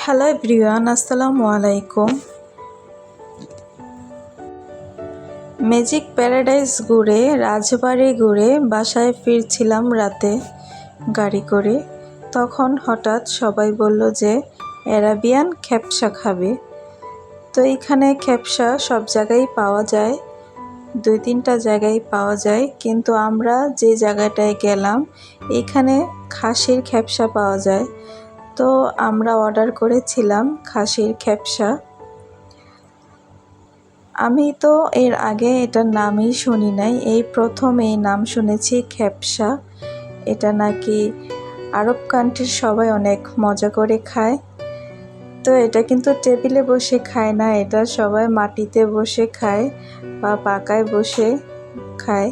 Hello everyone আসসালামু আলাইকুম magic paradise ঘুরে রাজবাড়ি ঘুরে বাসায় ফিরছিলাম রাতে গাড়ি করে তখন হঠাৎ সবাই বলল যে অ্যারাবিয়ান খ্যাপসা খাবে তো এইখানে খ্যাপসা সব জায়গায় পাওয়া যায় দুই তিনটা জায়গায় পাওয়া যায় কিন্তু আমরা যে জায়গাটায় গেলাম এখানে খাসির খ্যাপসা পাওয়া যায় তো আমরা অর্ডার করেছিলাম খাসির খ্যাপসা। আমি তো এর আগে এটার নামই শুনি নাই। এই প্রথম এই নাম শুনেছি খ্যাপসা। এটা নাকি আরব কান্ট্রির সবাই অনেক মজা করে খায়। তো এটা কিন্তু টেবিলে বসে খায় না, এটা সবাই মাটিতে বসে খায় বা পাকায় বসে খায়।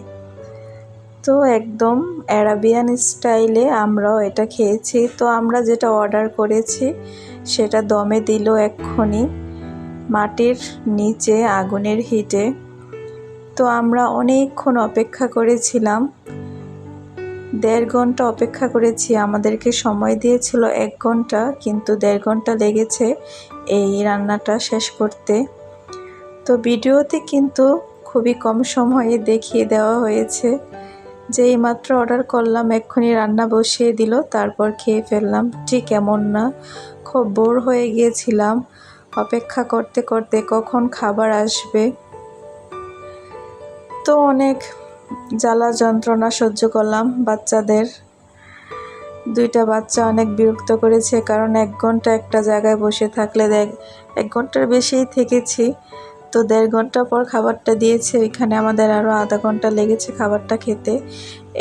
তো একদম অ্যারাবিয়ান স্টাইলে আমরাও এটা খেয়েছি। তো আমরা যেটা অর্ডার করেছি, সেটা দমে দিল এক্ষুনি, মাটির নিচে আগুনের হিটে। তো আমরা অনেকক্ষণ অপেক্ষা করেছিলাম। দেড় ঘণ্টা অপেক্ষা করেছি, আমাদেরকে সময় দিয়েছিল এক ঘণ্টা, কিন্তু দেড় ঘণ্টা লেগেছে এই রান্নাটা শেষ করতে। তো ভিডিওতে কিন্তু খুবই কম সময়ে দেখিয়ে দেওয়া হয়েছে। যে এইমাত্র অর্ডার করলাম, এক্ষুনি রান্না বসিয়ে দিল, তারপর খেয়ে ফেললাম। ঠিক এমন না, খুব বোর হয়ে গিয়েছিলাম। অপেক্ষা করতে করতে কখন খাবার আসবে? তো অনেক জ্বালা যন্ত্রণা সহ্য করলাম বাচ্চাদের। দুইটা বাচ্চা অনেক বিরক্ত করেছে, কারণ এক ঘণ্টা একটা জায়গায় বসে থাকলে দেখ, এক ঘণ্টার বেশিই থেকেছি। তো দেড় ঘণ্টা পর খাবারটা দিয়েছে এখানে আমাদের আরও আধা ঘণ্টা লেগেছে খাবারটা খেতে।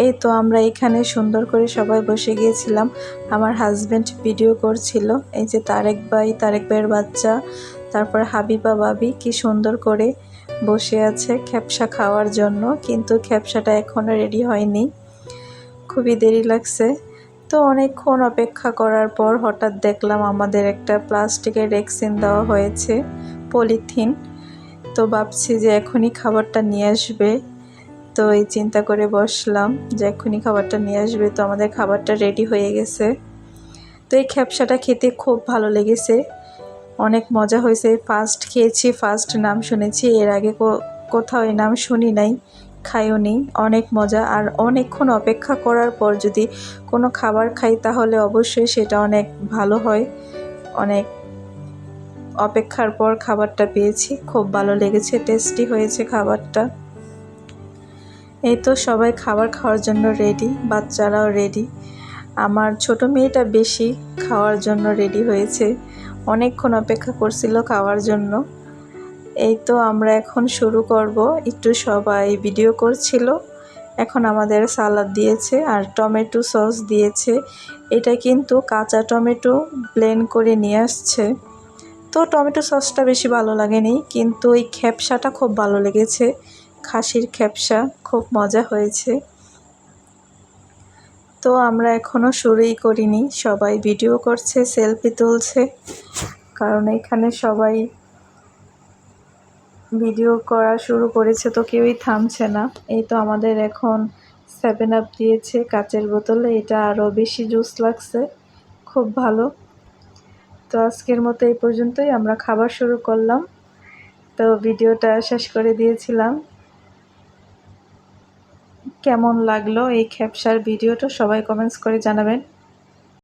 এই তো আমরা এখানে সুন্দর করে সবাই বসে গিয়েছিলাম। আমার হাজব্যান্ড ভিডিও করছিল, এই যে তারেক ভাই, তারেক ভাইয়ের বাচ্চা, তারপর হাবিবা বাবি কি সুন্দর করে বসে আছে খ্যাপসা খাওয়ার জন্য, কিন্তু খ্যাপসাটা এখনও রেডি হয়নি। খুবই দেরি লাগছে। তো অনেকক্ষণ অপেক্ষা করার পর হঠাৎ দেখলাম আমাদের একটা প্লাস্টিকের রেক্সিন দেওয়া হয়েছে, পলিথিন। তো ভাবছি যে এখনই খাবারটা নিয়ে আসবে। তো এই চিন্তা করে বসলাম যে এখনই খাবারটা নিয়ে আসবে। তো আমাদের খাবারটা রেডি হয়ে গেছে। তো এই খ্যাপসাটা খেতে খুব ভালো লেগেছে। অনেক মজা হয়েছে। ফার্স্ট খেয়েছি ফার্স্ট নাম শুনেছি। এর আগে কোথাও এই নাম শুনি নাই, খাইও নি। অনেক মজা। আর অনেকক্ষণ অপেক্ষা করার পর যদি কোনো খাবার খাই তাহলে অবশ্যই সেটা অনেক ভালো হয়। অনেক অপেক্ষার পর খাবারটা পেয়েছি। খুব ভালো লেগেছে টেস্টি হয়েছে খাবারটা। এই তো সবাই খাবার খাওয়ার জন্য রেডি বাচ্চারাও রেডি আমার ছোট মেয়েটা বেশি খাওয়ার জন্য রেডি হয়েছে। অনেকক্ষণ অপেক্ষা করছিল খাওয়ার জন্য। এই তো আমরা এখন শুরু করব। একটু সবাই ভিডিও করছিল। এখন আমাদের সালাদ দিয়েছে আর টমেটো সস দিয়েছে। এটা কিন্তু কাঁচা টমেটো ব্লেন্ড করে নিয়ে আসছে। তো টমেটো সসটা বেশি ভালো লাগেনি, কিন্তু ওই খ্যাপসাটা খুব ভালো লেগেছে। খাসির খ্যাপসা খুব মজা হয়েছে। তো আমরা এখনও শুরুই করিনি, সবাই ভিডিও করছে, সেলফি তুলছে, কারণ এখানে সবাই ভিডিও করা শুরু করেছে তো কেউই থামছে না। এই তো আমাদের এখন সেভেন আপ দিয়েছে কাচের বোতলে, এটা আরও বেশি জুস লাগছে, খুব ভালো। তো আজকের মতো এই পর্যন্তই। আমরা খাবার শুরু করলাম। তো ভিডিওটা শেষ করে দিয়েছিলাম। কেমন লাগল এই খ্যাপসার ভিডিওটা সবাই কমেন্টস করে জানাবেন।